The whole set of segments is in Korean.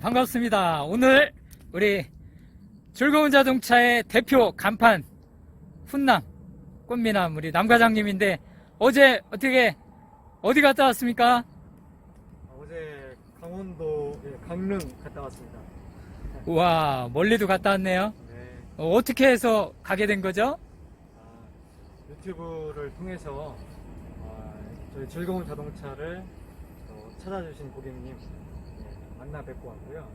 반갑습니다. 오늘 우리 즐거운 자동차의 대표 간판 훈남 꽃미남 우리 남 과장님인데 어제 어떻게 어디 갔다 왔습니까? 아, 어제 강원도 예, 강릉 갔다 왔습니다. 우와 멀리도 갔다 왔네요. 네, 어, 어떻게 해서 가게 된 거죠? 아, 유튜브를 통해서 아, 저희 즐거운 자동차를 어, 찾아주신 고객님 예, 만나 뵙고 왔고요.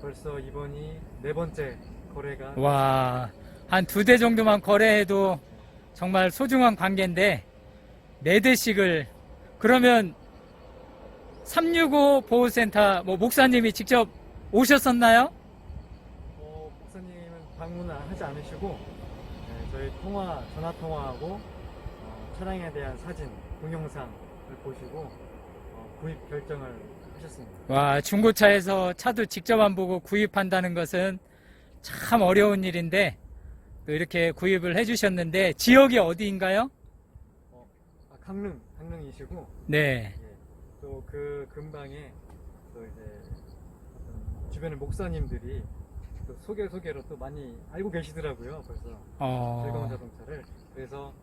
벌써 이번이 네 번째 거래가 와, 한 두 대 정도만 거래해도 정말 소중한 관계인데, 네 대씩을, 그러면 365 보호센터, 뭐, 목사님이 직접 오셨었나요? 어, 목사님은 방문을 하지 않으시고 예, 저희 통화 전화 통화하고 어, 차량에 대한 사진 동영상을 보시고 어, 구입 결정을 하셨습니다. 와, 중고차에서 차도 직접 안 보고 구입한다는 것은 참 어려운 일인데, 또 이렇게 구입을 해주셨는데, 지역이 어디인가요? 어, 아, 강릉, 강릉이시고, 네. 또그 근방에 또 이제 어떤 주변의 목사님들이 또 소개 소개로 또 많이 알고 계시더라고요. 벌써 즐거운 어, 자동차를 그래서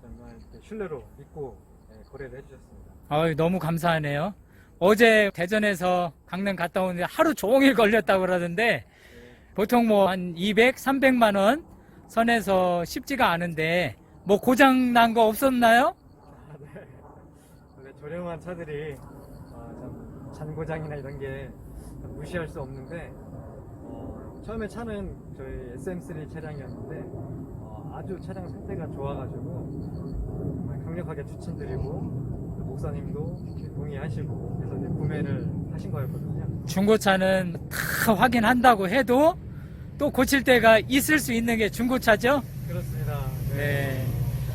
정말 이렇게 신뢰로 믿고 예, 거래를 해주셨습니다. 아유, 너무 감사하네요. 어제 대전에서 강릉 갔다 오는데 하루 종일 걸렸다고 그러던데, 예, 보통 뭐 한 200, 300만 원 선에서 쉽지가 않은데 뭐 고장 난 거 없었나요? 아, 네. 저렴한 차들이 어, 참 잔고장이나 이런 게참 무시할 수 없는데 어, 처음에 차는 저희 SM3 차량이었는데 어, 아주 차량 상태가 좋아가지고 어, 강력하게 추천드리고 또 목사님도 동의하시고 구매를 하신 거였거든요. 중고차는 다 확인한다고 해도 또 고칠 때가 있을 수 있는 게 중고차죠. 그렇습니다. 네.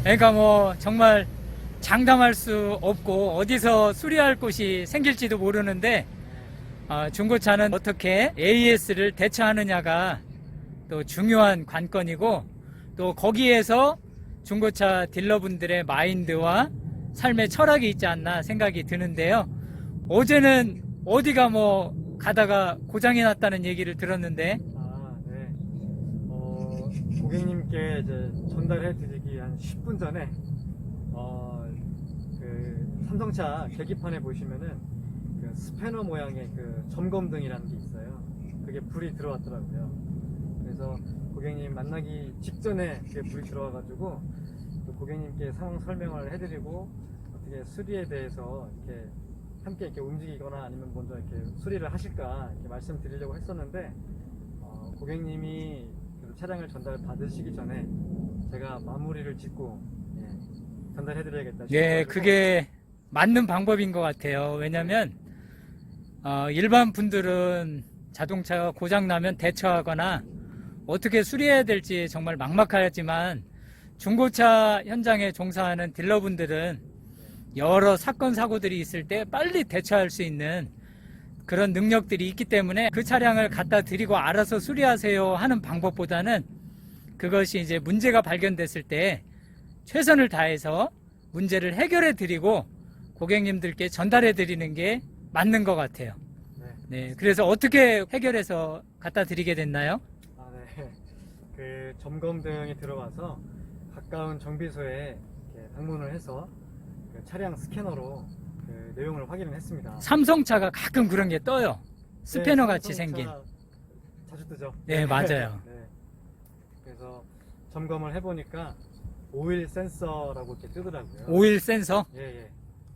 그러니까 뭐 정말 장담할 수 없고 어디서 수리할 곳이 생길지도 모르는데 어, 중고차는 어떻게 AS를 대처하느냐가 또 중요한 관건이고 또 거기에서 중고차 딜러분들의 마인드와 삶의 철학이 있지 않나 생각이 드는데요. 어제는 어디가 뭐 가다가 고장이 났다는 얘기를 들었는데 아, 네. 어, 고객님께 이제 전달해 드리기 한 10분 전에, 어, 그 삼성차 계기판에 보시면은 그 스패너 모양의 그 점검등이라는 게 있어요. 그게 불이 들어왔더라고요. 그래서 고객님 만나기 직전에 그게 불이 들어와가지고 또 고객님께 상황 설명을 해드리고 어떻게 수리에 대해서 이렇게 함께 이렇게 움직이거나 아니면 먼저 이렇게 수리를 하실까 이렇게 말씀드리려고 했었는데 어, 고객님이 그 차량을 전달 받으시기 전에 제가 마무리를 짓고 예, 전달해드려야겠다. 예, 그게 맞는 방법인 것 같아요. 왜냐면, 어, 일반 분들은 자동차가 고장 나면 대처하거나 어떻게 수리해야 될지 정말 막막하지만 중고차 현장에 종사하는 딜러분들은 여러 사건, 사고들이 있을 때 빨리 대처할 수 있는 그런 능력들이 있기 때문에 그 차량을 갖다 드리고 알아서 수리하세요 하는 방법보다는 그것이 이제 문제가 발견됐을 때 최선을 다해서 문제를 해결해 드리고 고객님들께 전달해 드리는 게 맞는 것 같아요. 네. 네. 그래서 어떻게 해결해서 갖다 드리게 됐나요? 아, 네. 그 점검등이 들어와서 가까운 정비소에 방문을 해서 그 차량 스캐너로 그 내용을 확인을 했습니다. 삼성차가 가끔 그런 게 떠요. 스패너 네, 같이 삼성차 생긴. 자주 뜨죠. 네, 맞아요. 네. 그래서 점검을 해보니까 오일 센서라고 이렇게 뜨더라고요. 오일 센서. 예, 예.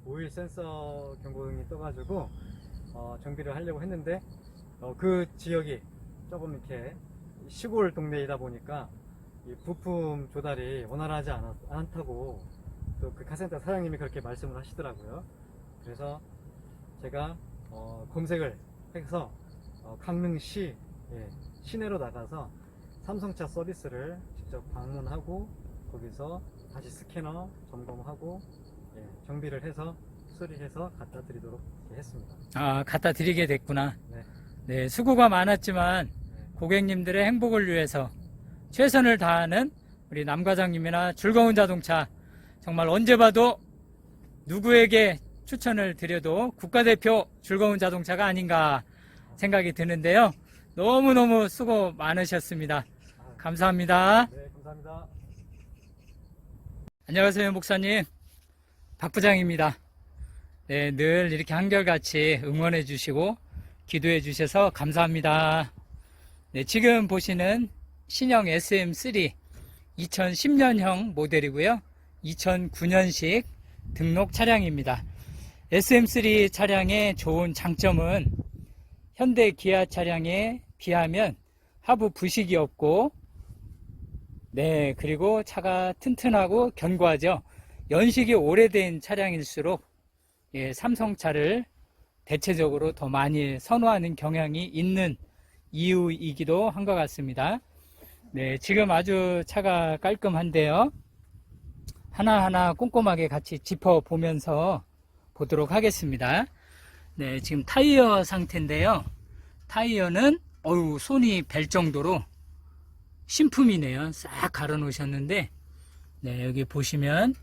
오일 센서 경고등이 떠가지고 어, 정비를 하려고 했는데 어, 그 지역이 조금 이렇게 시골 동네이다 보니까 이 부품 조달이 원활하지 않았, 않다고 또 그 카센터 사장님이 그렇게 말씀을 하시더라고요. 그래서 제가 어, 검색을 해서 어, 강릉시 예, 시내로 나가서 삼성차 서비스를 직접 방문하고 거기서 다시 스캐너 점검하고 예, 정비를 해서 수리해서 갖다 드리도록 했습니다. 아, 갖다 드리게 됐구나. 네. 네, 수고가 많았지만 네. 고객님들의 행복을 위해서 최선을 다하는 우리 남 과장님이나 즐거운 자동차 정말 언제 봐도 누구에게 추천을 드려도 국가대표 즐거운 자동차가 아닌가 생각이 드는데요. 너무너무 수고 많으셨습니다. 감사합니다. 네, 감사합니다. 안녕하세요, 목사님. 박 부장입니다. 네, 늘 이렇게 한결같이 응원해 주시고 기도해 주셔서 감사합니다. 네, 지금 보시는 신형 SM3 2010년형 모델이고요. 2009년식 등록 차량입니다. SM3 차량의 좋은 장점은 현대 기아 차량에 비하면 하부 부식이 없고 네, 그리고 차가 튼튼하고 견고하죠. 연식이 오래된 차량일수록 예, 삼성차를 대체적으로 더 많이 선호하는 경향이 있는 이유이기도 한 것 같습니다. 네, 지금 아주 차가 깔끔한데요. 하나하나 꼼꼼하게 같이 짚어 보면서 보도록 하겠습니다. 네, 지금 타이어 상태인데요. 타이어는 어유 손이 벨 정도로 신품이네요. 싹 갈아 놓으셨는데, 네, 여기 보시면,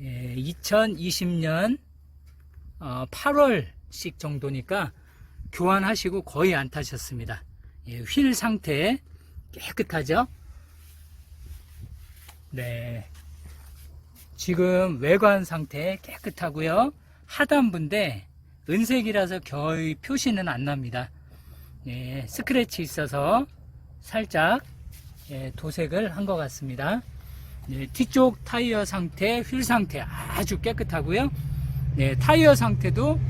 예, 2020년 8월씩 정도니까 교환하시고 거의 안 타셨습니다. 예, 휠 상태 깨끗하죠? 네. 지금 외관 상태 깨끗하고요. 하단부인데 은색이라서 거의 표시는 안 납니다. 예, 스크래치 있어서 살짝 예, 도색을 한 것 같습니다. 네, 뒤쪽 타이어 상태, 휠 상태 아주 깨끗하고요. 네, 타이어 상태도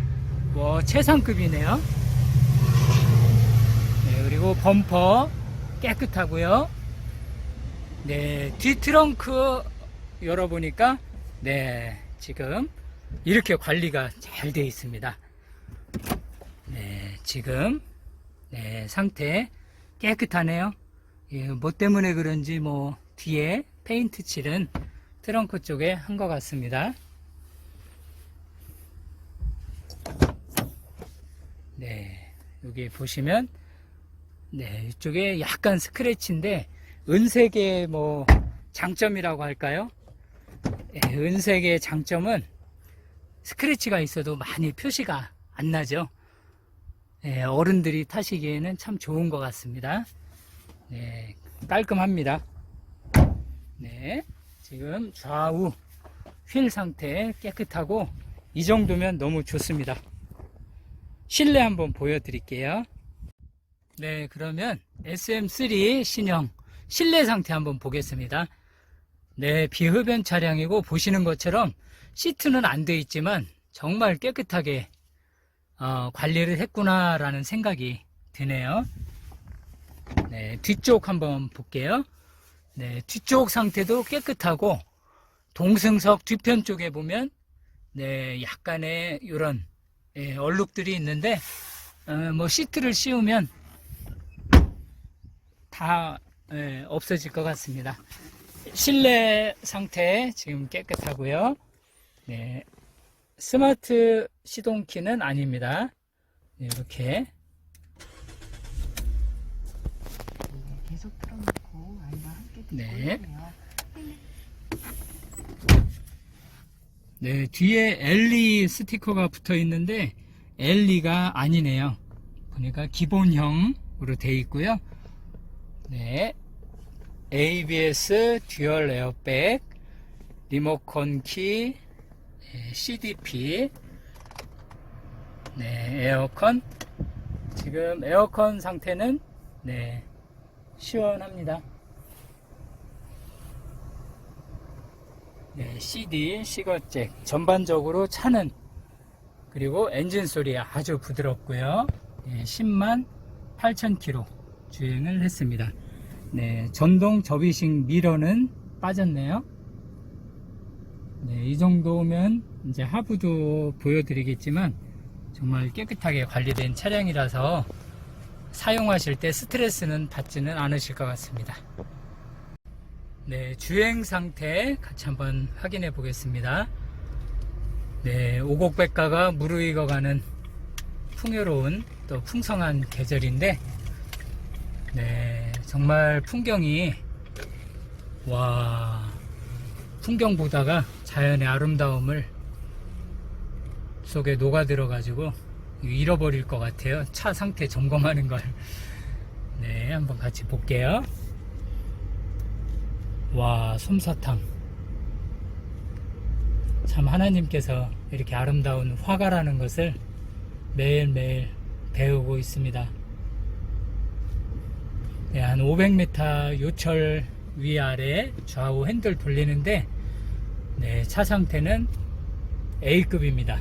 뭐 최상급이네요. 네, 그리고 범퍼 깨끗하고요. 네, 뒤 트렁크 열어보니까 네, 지금 이렇게 관리가 잘 되어 있습니다. 네, 지금 네, 상태 깨끗하네요. 예, 뭐 때문에 그런지 뭐 뒤에 페인트 칠은 트렁크 쪽에 한 것 같습니다. 네, 여기 보시면 네, 이쪽에 약간 스크래치인데 은색의 뭐 장점이라고 할까요? 예, 은색의 장점은 스크래치가 있어도 많이 표시가 안 나죠. 예, 어른들이 타시기에는 참 좋은 것 같습니다. 네, 깔끔합니다. 네, 지금 좌우 휠 상태 깨끗하고 이 정도면 너무 좋습니다. 실내 한번 보여드릴게요. 네, 그러면 SM3 신형 실내 상태 한번 보겠습니다. 네, 비흡연 차량이고 보시는 것처럼 시트는 안 돼 있지만 정말 깨끗하게 어, 관리를 했구나라는 생각이 드네요. 네, 뒤쪽 한번 볼게요. 네, 뒤쪽 상태도 깨끗하고 동승석 뒤편 쪽에 보면 네, 약간의 이런 예, 얼룩들이 있는데 어, 뭐 시트를 씌우면 다 예, 없어질 것 같습니다. 실내 상태 지금 깨끗하고요. 네, 스마트 시동키는 아닙니다. 네, 이렇게 네, 계속 틀어놓고 아이와 함께 듣고 네. 있네요. 네, 뒤에 엘리 스티커가 붙어 있는데 엘리가 아니네요. 보니까 기본형으로 되어 있고요. 네. ABS 듀얼 에어백 리모컨 키 네, CDP 네, 에어컨 지금 에어컨 상태는 네, 시원합니다. 네, CD, 시거잭 전반적으로 차는 그리고 엔진 소리 아주 부드럽고요. 네, 10만 8천 킬로 주행을 했습니다. 네, 전동 접이식 미러는 빠졌네요. 네, 이 정도면 이제 하부도 보여드리겠지만 정말 깨끗하게 관리된 차량이라서 사용하실 때 스트레스는 받지는 않으실 것 같습니다. 네, 주행 상태 같이 한번 확인해 보겠습니다. 네, 오곡백가가 무르익어가는 풍요로운 또 풍성한 계절인데, 네, 정말 풍경이, 와, 풍경 보다가 자연의 아름다움을 속에 녹아들어 가지고, 잃어버릴 것 같아요. 차 상태 점검하는 걸. 네, 한번 같이 볼게요. 와, 솜사탕. 참 하나님께서 이렇게 아름다운 화가라는 것을 매일매일 배우고 있습니다. 네, 한 500m 요철 위아래 좌우 핸들 돌리는데 네, 차 상태는 A급입니다.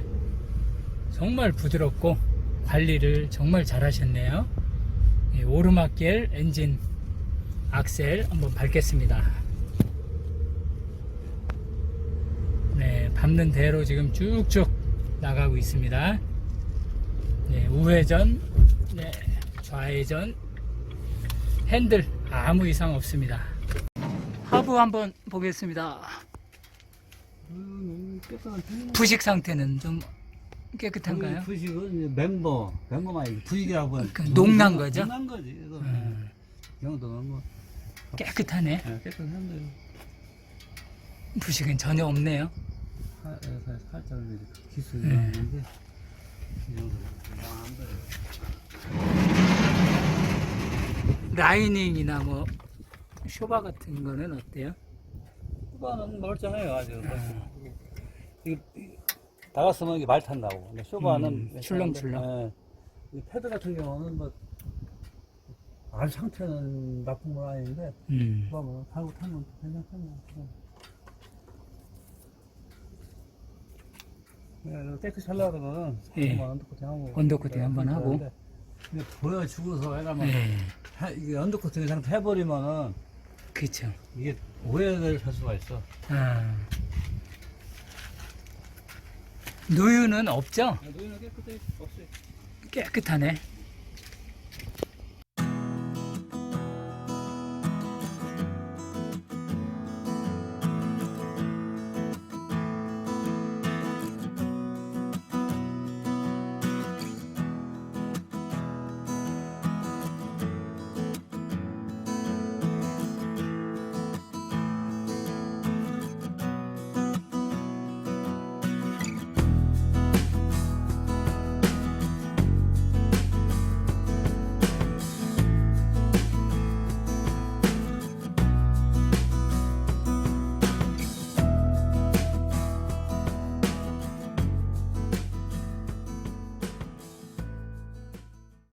정말 부드럽고 관리를 정말 잘 하셨네요. 예, 오르막길 엔진 악셀 한번 밟겠습니다. 네, 밟는 대로 지금 쭉쭉 나가고 있습니다. 네, 우회전, 네, 좌회전, 핸들 아무 이상 없습니다. 하부 한번 보겠습니다. 음, 깨끗한 부식 상태는 좀 깨끗한가요? 부식은 멤버, 멤버만 부식이라고 하는. 그 녹난 거죠? 녹난 거지. 이거. 음, 뭐 깨끗하네. 예, 깨끗한데 부식은 전혀 없네요. 살- 살- 살짝 이렇게 기술이 네. 나는데 이 정도. 라이닝이나 뭐 쇼바 같은 거는 어때요? 쇼바는 멀쩡해요 아주. 아. 이게 나갔으면 이게 말 탄다고. 근데 쇼바는 음, 출렁출렁. 예. 이 패드 같은 경우는 뭐 아주 상태는 나쁜 건 아닌데 음, 뭐 타고 타면 괜찮겠네. 네, 깨끗이 하려고 그러면 예. 한번 언더코팅 하고 언더코팅 한번 네, 하고. 근데 보여주고서 해가면 네, 해- 이게 언더코팅 상태 해버리면은 그렇죠. 이게 오해를 할 수가 있어. 아. 누유는 없죠? 노인은 깨끗이 없이 깨끗하네.